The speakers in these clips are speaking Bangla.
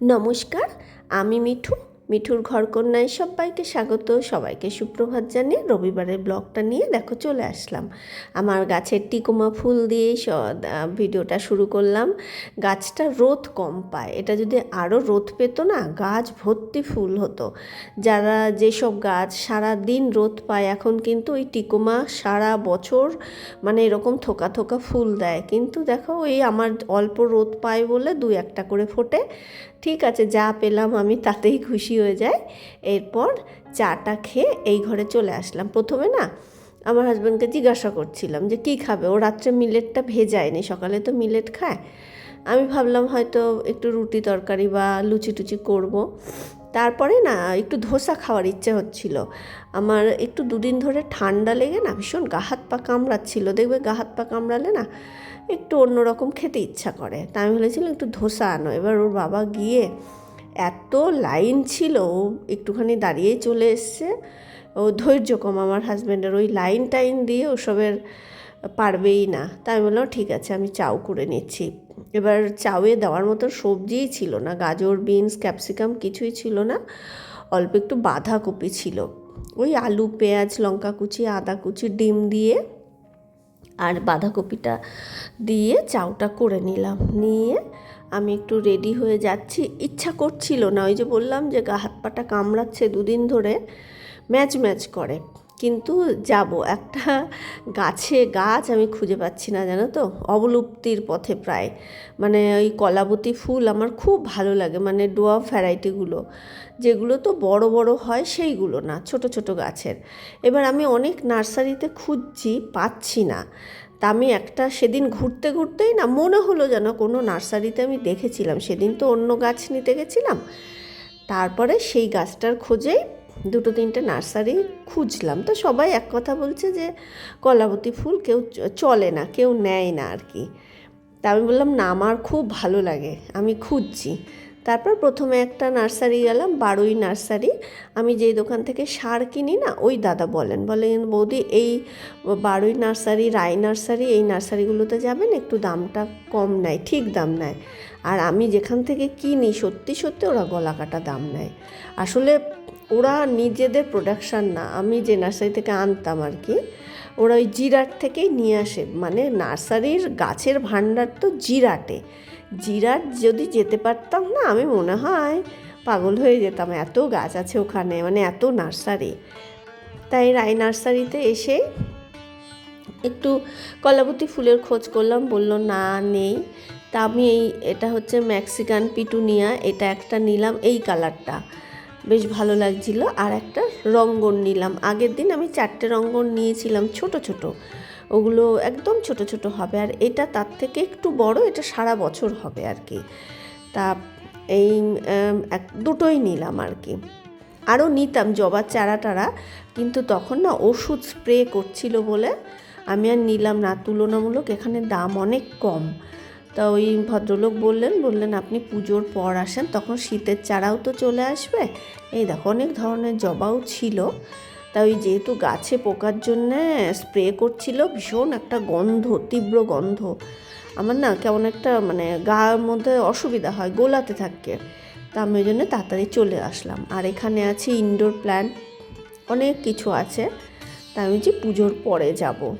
নমস্কার আমি মিঠু। মিঠুর ঘরকন্যায় সবাইকে স্বাগত। সবাইকে সুপ্রভাত জানিয়ে রবিবারের ব্লগটা নিয়ে দেখো চলে আসলাম। আমার গাছের টিকোমা ফুল আহ, ভিডিওটা শুরু করলাম। গাছটা রোদ কম পায়। এটা যদি আরও রোদ পেতো না গাছ ভর্তি ফুল হতো। যারা যেসব গাছ সারা দিন রোদ পায় এখন কিন্তু ওই টিকোমা সারা বছর মানে এরকম থোকা থোকা ফুল দেয়। কিন্তু দেখো ওই আমার অল্প রোদ পায় বলে দু একটা করে ফোটে। ঠিক আছে, যা পেলাম আমি তাতেই খুশি হয়ে যাই এরপর চাটা খেয়ে এই ঘরে চলে আসলাম। প্রথমে না আমার হাজব্যান্ডকে জিজ্ঞাসা করছিলাম যে, কী খাবে? ও রাত্রে মিলেটটা ভেজায়নি, সকালে তো মিলেট খায়। আমি ভাবলাম হয়তো একটু রুটি তরকারি বা লুচি টুচি করব। তারপরে না একটু ধোসা খাওয়ার ইচ্ছে হচ্ছিল। আমার একটু দুদিন ধরে ঠান্ডা লেগে না ভীষণ গা হাত পা কামড়াচ্ছিল। দেখবে গা হাত পা কামড়ালে না একটু অন্যরকম খেতে ইচ্ছা করে। তা আমি বলেছিলাম, একটু ধোসা আনো। এবার ওর বাবা গিয়ে এত লাইন ছিল, ও একটুখানি দাঁড়িয়েই চলে এসছে। ও ধৈর্য কম আমার হাজব্যান্ডের ওই লাইন টাইন দিয়ে ওসবের পারবেই না। তাই আমি বললাম, ঠিক আছে, আমি চাউ করে নিচ্ছি। এবার চাউয়ে দেওয়ার মতো সবজিই ছিল না, গাজর বিনস ক্যাপসিকাম কিছুই ছিল না। অল্প একটু বাঁধাকপি ছিল। ওই আলু, পেঁয়াজ, লঙ্কা কুচি, আদা কুচি, ডিম দিয়ে আর বাঁধাকপিটা দিয়ে চাউটা করে নিলাম। নিয়ে আমি একটু রেডি হয়ে যাচ্ছি। ইচ্ছা করছিল না, ওই যে বললাম যে গা হাত পাটা কামড়াচ্ছে দুদিন ধরে, ম্যাচ ম্যাচ করে। কিন্তু যাব। একটা গাছে গাছ আমি খুঁজে পাচ্ছি না, জানো তো? অবলুপ্তির পথে প্রায়। মানে ওই কলাবতী ফুল আমার খুব ভালো লাগে মানে ডোয়া ভ্যারাইটিগুলো যেগুলো তো বড় বড় হয় সেইগুলো না, ছোট ছোট গাছের। এবার আমি অনেক নার্সারিতে খুঁজছি, পাচ্ছি না। তা আমি একটা সেদিন ঘুরতে ঘুরতেই না, মনে হলো যেন কোনো নার্সারিতে আমি দেখেছিলাম। সেদিন তো অন্য গাছ নিতে গেছিলাম। তারপরে সেই গাছটার খোঁজেই দুটো তিনটে নার্সারি খুঁজলাম। তো সবাই এক কথা বলছে যে, কলাবতী ফুল কেউ চলে না, কেউ নেয় না আর কি। তা আমি বললাম, না, আমার খুব ভালো লাগে, আমি খুঁজছি। তারপর প্রথমে একটা নার্সারি গেলাম, বারোই নার্সারি। আমি যেই দোকান থেকে সার কিনি না, ওই দাদা বলেন বলেন, বৌদি, এই বারোই নার্সারি রায় নার্সারি, এই নার্সারিগুলোতে যাবেন, একটু দামটা কম নেয়, ঠিক দাম নেয়। আর আমি যেখান থেকে কিনি, সত্যি সত্যি ওরা গলা কাটা দাম নেয়। আসলে ওরা নিজেদের প্রোডাকশান না, আমি যে নার্সারি থেকে আনতাম আর কি, ওরা ওই জিরাট থেকেই নিয়ে আসে। মানে নার্সারির গাছের ভাণ্ডার তো জিরাটে। জিরাট যদি যেতে পারতাম না, আমি মনে হয় পাগল হয়ে যেতাম। এত গাছ আছে ওখানে মানে এত নার্সারি। তাই রায় নার্সারিতে এসে একটু কলাবতী ফুলের খোঁজ করলাম, বলল, না, নেই। তা আমি এই, এটা হচ্ছে মেক্সিকান পিটুনিয়া এটা একটা নিলাম এই কালারটা। বেশ ভালো লাগছিল। আর একটা রঙ্গন নিলাম। আগের দিন আমি চারটে রঙ্গন নিয়েছিলাম ছোট ছোট। ওগুলো একদম ছোট ছোট হবে। আর এটা তার থেকে একটু বড়, এটা সারা বছর হবে আর কি। তা এই এক, দুটোই নিলাম আর কি। আরও নিতাম জবার চারা টারা, কিন্তু তখন না ওষুধ স্প্রে করছিল বলে আমি আর নিলাম না। তুলনামূলক এখানে দাম অনেক কম। তা ওই ভদ্রলোক বললেন বললেন, আপনি পুজোর পর আসেন, তখন শীতের চারাও তো চলে আসবে। এই দেখো, অনেক ধরনের জবাও ছিল। তা ওই যেহেতু গাছে পোকার জন্যে স্প্রে করছিল, ভীষণ একটা গন্ধ, তীব্র গন্ধ। আমার না কেমন একটা মানে গায়ের মধ্যে অসুবিধা হয়, গোলাতে থাকে। তা আমি ওই জন্য তাড়াতাড়ি চলে আসলাম। আর এখানে আছে ইনডোর প্ল্যান্ট অনেক কিছু আছে। তা আমি যে পুজোর পরে যাব।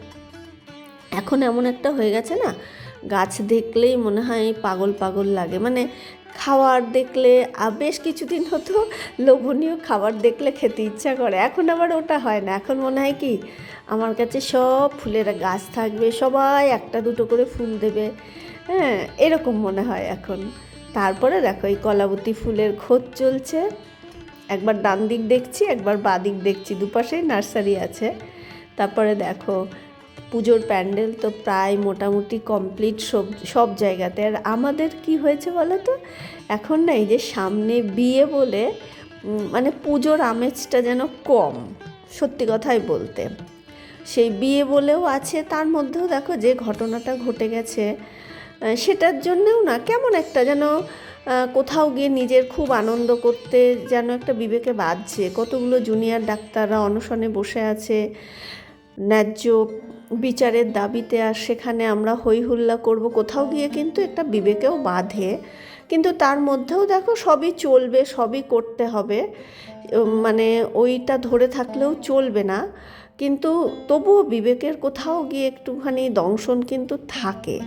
এখন এমন একটা হয়ে গেছে না গাছ দেখলেই মনে হয় পাগল পাগল লাগে। মানে খাবার দেখলে বেশ কিছুদিন হতো লোভনীয় খাবার দেখলে খেতে ইচ্ছা করে। এখন আবার ওটা হয় না। এখন মনে হয় কি, আমার কাছে সব ফুলের গাছ থাকবে, সবাই একটা দুটো করে ফুল দেবে। হ্যাঁ এরকম মনে হয় এখন। তারপরে দেখো, এই কলাবতী ফুলের খোঁজ চলছে। একবার ডান দিক দেখছি, একবার বাঁ দিক দেখছি। দুপাশেই নার্সারি আছে। তারপরে দেখো পুজোর প্যান্ডেল তো প্রায় মোটামুটি কমপ্লিট সব সব জায়গাতে। আর আমাদের কি হয়েছে বলো তো এখন না এই যে সামনে বিয়ে বলে মানে পুজোর আমেজটা যেন কম, সত্যি কথাই বলতে। সেই বিয়ে বলেও আছে, তার মধ্যেও দেখো যে ঘটনাটা ঘটে গেছে। সেটার জন্যেও না কেমন একটা যেন কোথাও গিয়ে নিজের খুব আনন্দ করতে যেন একটা বিবেকে বাজছে। কতগুলো জুনিয়র ডাক্তাররা অনশনে বসে আছে, ন্যায্য বিচারের দাবিতে আর সেখানে আমরা হই হুল্লা করব। কোথাও গিয়ে কিন্তু একটা বিবেকেও বাঁধে। কিন্তু তার মধ্যেও দেখো সবই চলবে, সবই করতে হবে। মানে ওইটা ধরে থাকলেও চলবে না। কিন্তু তবুও বিবেকের কোথাও গিয়ে একটুখানি দংশন কিন্তু থাকে।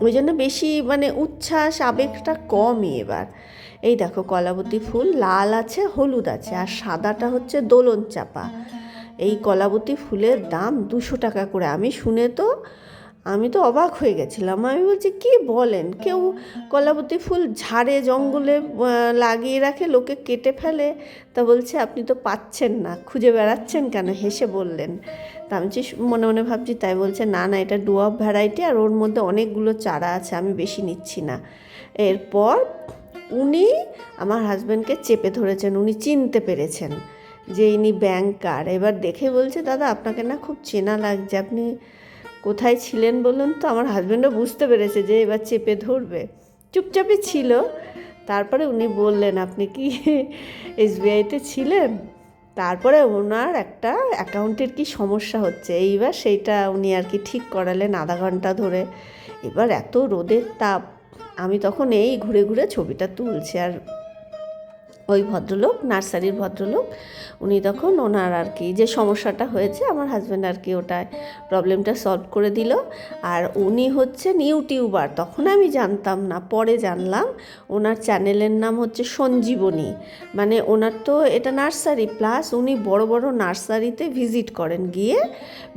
ওই জন্য বেশি মানে উচ্ছ্বাস, আবেগটা কমই এবার। এই দেখো কলাবতী ফুল, লাল আছে, হলুদ আছে, আর সাদাটা হচ্ছে দোলন চাপা এই কলাবতী ফুলের দাম দুশো টাকা করে। আমি শুনে তো, আমি তো অবাক হয়ে গেছিলাম। আমি বলছি, কি বলেন? কেউ কলাবতী ফুল ঝাড়ে, জঙ্গলে লাগিয়ে রাখে, লোকে কেটে ফেলে। তা বলছে, আপনি তো পাচ্ছেন না, খুঁজে বেড়াচ্ছেন কেন? হেসে বললেন। তা আমি মনে মনে ভাবছি, তাই বলছে, না না, এটা ডুয়াব ভ্যারাইটি, আর ওর মধ্যে অনেকগুলো চারা আছে, আমি বেশি নিচ্ছি না। এরপর উনি আমার হাজব্যান্ডকে চেপে ধরেছেন, উনি চিনতে পেরেছেন। যে ইনি ব্যাংকার। এবার দেখে বলছে, দাদা, আপনাকে না খুব চেনা লাগছে। আপনি কোথায় ছিলেন বলুন তো? আমার হাজব্যান্ডও বুঝতে পেরেছে যে এবার চেপে ধরবে। চুপচাপই ছিল। তারপরে উনি বললেন, আপনি কি এসবিআইতে ছিলেন? তারপরে ওনার একটা অ্যাকাউন্টের কি সমস্যা হচ্ছে? এইবার সেইটা উনি আর কি ঠিক করালেন আধা ঘণ্টা ধরে। এবার এত রোদের তাপ। আমি তখন এই ঘুরে ঘুরে ছবিটা তুলছি। আর ওই ভদ্রলোক, নার্সারির ভদ্রলোক, উনি তখন ওনার আর কি যে সমস্যাটা হয়েছে, আমার হাজব্যান্ড আর কি ওটায় প্রবলেমটা সলভ করে দিল। আর উনি হচ্ছেন ইউটিউবার তখন আমি জানতাম না, পরে জানলাম ওনার চ্যানেলের নাম হচ্ছে সঞ্জীবনী। মানে ওনার তো এটা নার্সারি প্লাস উনি বড় বড় নার্সারিতে ভিজিট করেন, গিয়ে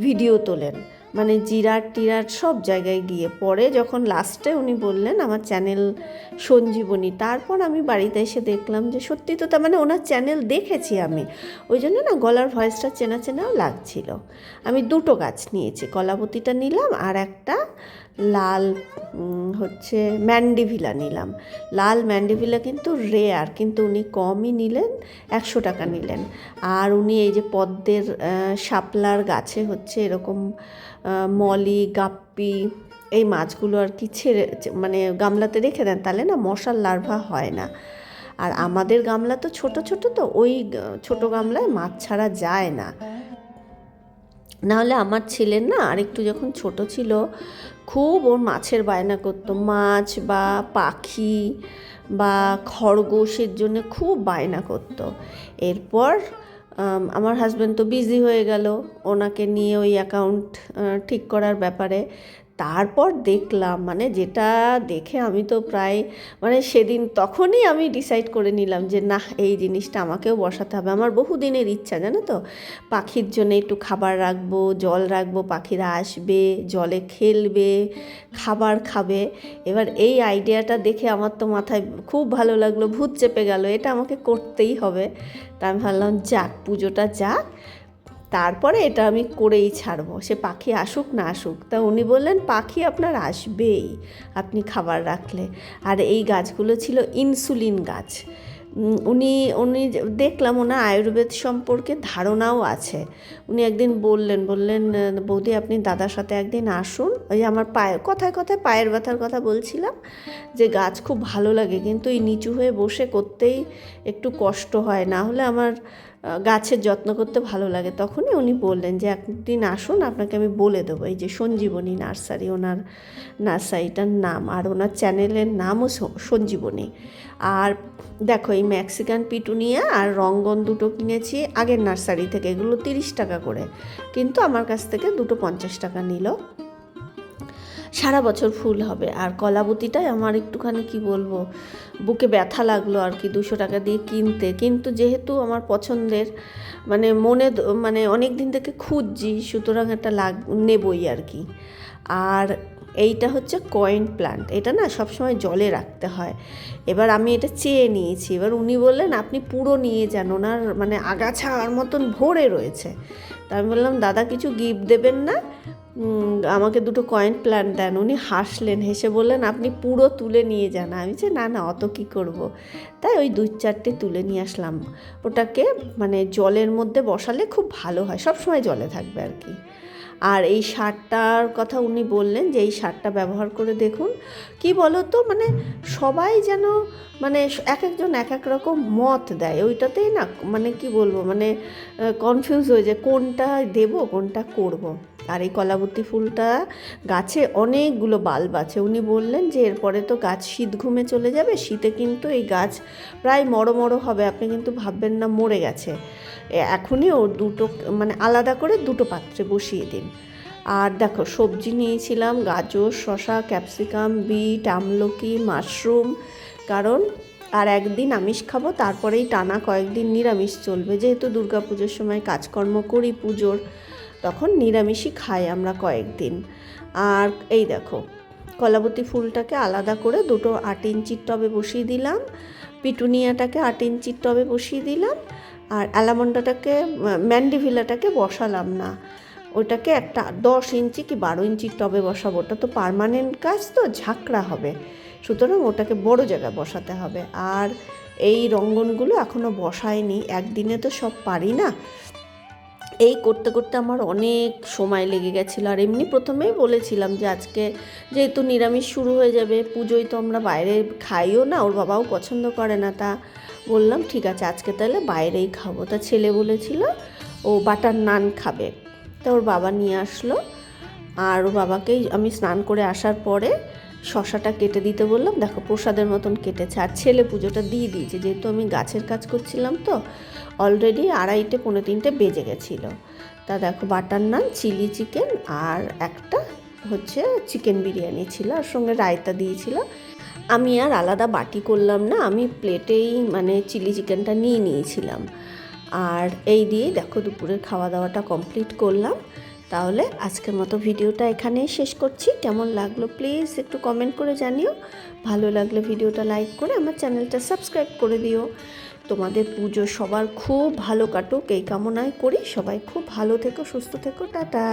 ভিডিও তোলেন। মানে জিরাট টিরাট সব জায়গায় গিয়ে পরে যখন লাস্টে উনি বললেন আমার চ্যানেল সঞ্জীবনী, তারপর আমি বাড়িতে এসে দেখলাম যে সত্যি তো তার মানে ওনার চ্যানেল দেখেছি আমি। ওই জন্য না গলার ভয়েসটা চেনা চেনাও লাগছিল। আমি দুটো গাছ নিয়েছি, কলাবতীটা নিলাম আর একটা লাল হচ্ছে ম্যান্ডিভিলা নিলাম। লাল ম্যান্ডিভিলা কিন্তু রেয়ার কিন্তু উনি কমই নিলেন, একশো টাকা নিলেন। আর উনি এই যে পদ্মের শাপলার গাছে হচ্ছে এরকম মলি, গাপ্পি এই মাছগুলো আর কি ছেড়ে মানে গামলাতে রেখে দেন, তাহলে না মশার লার্ভা হয় না। আর আমাদের গামলা তো ছোট ছোট তো, ওই ছোট গামলায় মাছ ছাড়া যায় না। নাহলে আমার ছেলের না আরেকটু যখন ছোট ছিল, খুব ওর মাছের বায়না করতো। মাছ বা পাখি বা খরগোশের জন্য খুব বায়না করতো। এরপর আমার হাজব্যান্ড তো বিজি হয়ে গেল। ওনাকে নিয়ে ওই অ্যাকাউন্ট ঠিক করার ব্যাপারে তারপর দেখলাম মানে যেটা দেখে আমি তো প্রায় মানে সেদিন তখনই আমি ডিসাইড করে নিলাম যে না এই জিনিসটা আমাকেও বসাতে হবে। আমার বহু দিনের ইচ্ছা, জানো তো? পাখির জন্য একটু খাবার রাখব, জল রাখব, পাখিরা আসবে, জলে খেলবে, খাবার খাবে। এবার এই আইডিয়াটা দেখে আমার তো মাথায় খুব ভালো লাগল, ভূত চেপে গেল, এটা আমাকে করতেই হবে। তা আমি ভাবলাম, যাক, পুজোটা যাক। তারপরে এটা আমি করেই ছাড়বো। সে পাখি আসুক না আসুক, তা উনি বললেন, পাখি আপনার আসবেই আপনি খাবার রাখলে। আর এই গাছগুলো ছিল ইনসুলিন গাছ। উনি উনি দেখলাম ওনার আয়ুর্বেদ সম্পর্কে ধারণাও আছে। উনি একদিন বললেন বললেন, বৌদি, আপনি দাদার সাথে একদিন আসুন। ওই আমার পায়ে, কথায় কথায় পায়ের ব্যথার কথা বলছিলাম যে, গাছ খুব ভালো লাগে, কিন্তু এই নিচু হয়ে বসে করতেই একটু কষ্ট হয়। না হলে আমার গাছের যত্ন করতে ভালো লাগে। তখনই উনি বললেন যে, একদিন আসুন, আপনাকে আমি বলে দেবো। এই যে সঞ্জীবনী নার্সারি, ওনার নার্সারিটার নাম আর ওনার চ্যানেলের নামও সঞ্জীবনী। আর দেখো, এই ম্যাক্সিকান পিটুনিয়া আর রঙ্গন দুটো কিনেছি, আগের নার্সারি থেকে। এগুলো তিরিশ টাকা করে। কিন্তু আমার কাছ থেকে দুটো পঞ্চাশ টাকা নিল। সারা বছর ফুল হবে। আর কলাবতীটাই আমার একটুখানি, কি বলব, বুকে ব্যথা লাগল আর কি দুশো টাকা দিয়ে কিনতে। কিন্তু যেহেতু আমার পছন্দের মানে মনে মানে অনেক দিন থেকে খুঁজছি, সুতরাং এটা লাগ, নেবই আর কি। আর এইটা হচ্ছে কয়েন প্লান্ট এটা না সবসময় জলে রাখতে হয়। এবার আমি এটা চেয়ে নিয়েছি। এবার উনি বললেন, আপনি পুরো নিয়ে যান। ওনার মানে আগাছার মতন ভরে রয়েছে। তা আমি বললাম, দাদা কিছু গিফট দেবেন না? আমাকে দুটো কয়েন প্ল্যান্ট দেন। উনি হাসলেন, হেসে বললেন, আপনি পুরো তুলে নিয়ে যান। আমি যে, না না, অত কি করব। তাই ওই দুই চারটে তুলে নিয়ে আসলাম। ওটাকে মানে জলের মধ্যে বসালে খুব ভালো হয়, সব সময় জলে থাকবে আর কি। আর এই সারটার কথা উনি বললেন যে, এই সারটা ব্যবহার করে দেখুন। কি বলো তো মানে সবাই যেন মানে এক একজন এক এক রকম মত দেয়। ওইটাতেই না মানে কি বলব মানে কনফিউজ হয়ে যায়, কোনটা দেব, কোনটা করব। আর এই কলাবতী ফুলটা গাছে অনেকগুলো বাল্ব আছে। উনি বললেন যে এরপরে তো গাছ শীত ঘুমে চলে যাবে, শীতে কিন্তু এই গাছ প্রায় মরো মরো হবে, আপনি কিন্তু ভাববেন না মরে গেছে। এখনই ও দুটো মানে আলাদা করে দুটো পাত্রে বসিয়ে দিন। আর দেখো, সবজি নিয়েছিলাম, গাজর, শসা, ক্যাপসিকাম, বিট, আমলকি, মাশরুম, কারণ আর একদিন আমিষ খাব, তারপরেই টানা কয়েকদিন নিরামিষ চলবে। যেহেতু দুর্গা পুজোর সময় কাজকর্ম করি পুজোর তখন নিরামিষই খাই আমরা কয়েকদিন। আর এই দেখো, কলাবতী ফুলটাকে আলাদা করে দুটো আট ইঞ্চির টবে বসিয়ে দিলাম, পিটুনিয়াটাকে আট ইঞ্চির টবে বসিয়ে দিলাম, আর অ্যালামন্ডাটাকে ম্যান্ডিভিলাটাকে বসালাম না। ওটাকে একটা দশ ইঞ্চি কি বারো ইঞ্চির টবে বসাবো, ওটা তো পারমানেন্ট কাজ তো, ঝাঁকড়া হবে। সুতরাং ওটাকে বড় জায়গায় বসাতে হবে। আর এই রঙ্গনগুলো এখনও বসায়নি, একদিনে তো সব পারি না। এই করতে করতে আমার অনেক সময় লেগে গেছিল। আর এমনি প্রথমেই বলেছিলাম যে আজকে যেহেতু নিরামিষ শুরু হয়ে যাবে, পুজোয় তো আমরা বাইরে খাইও না, ওর বাবাও পছন্দ করে না, তা বললাম, ঠিক আছে, আজকে তাহলে বাইরেই খাব। তা ছেলে বলেছিল, ও বাটার নান খাবে। তা ওর বাবা নিয়ে আসলো। আর ওর বাবাকেই আমি স্নান করে আসার পরে শশাটা কেটে দিতে বললাম, দেখো প্রসাদের মতন কেটেছে। আর ছেলে পুজোটা দিয়ে দিয়েছে, যেহেতু আমি গাছের কাজ করছিলাম তো অলরেডি আড়াইটে, পৌনে তিনটে বেজে গেছিল। তা দেখো বাটার নান, চিলি চিকেন আর একটা হচ্ছে চিকেন বিরিয়ানি ছিল, আর সঙ্গে রায়তা দিয়েছিল। আমি আর আলাদা বাটি করলাম না, আমি প্লেটেই মানে চিলি চিকেনটা নিয়ে নিয়েছিলাম। আর এই দিয়েই দেখো দুপুরের খাওয়া দাওয়াটা কমপ্লিট করলাম। তাহলে আজকের মতো ভিডিওটা এখানেই শেষ করছি। কেমন লাগল প্লিজ একটু কমেন্ট করে জানিও। ভালো লাগলে ভিডিওটা লাইক করে আমার চ্যানেলটা সাবস্ক্রাইব করে দিও। তোমাদের পুজো সবার খুব ভালো কাটুক, এই কামনায় করি। সবাই খুব ভালো থেকো, সুস্থ থেকো, টাটা।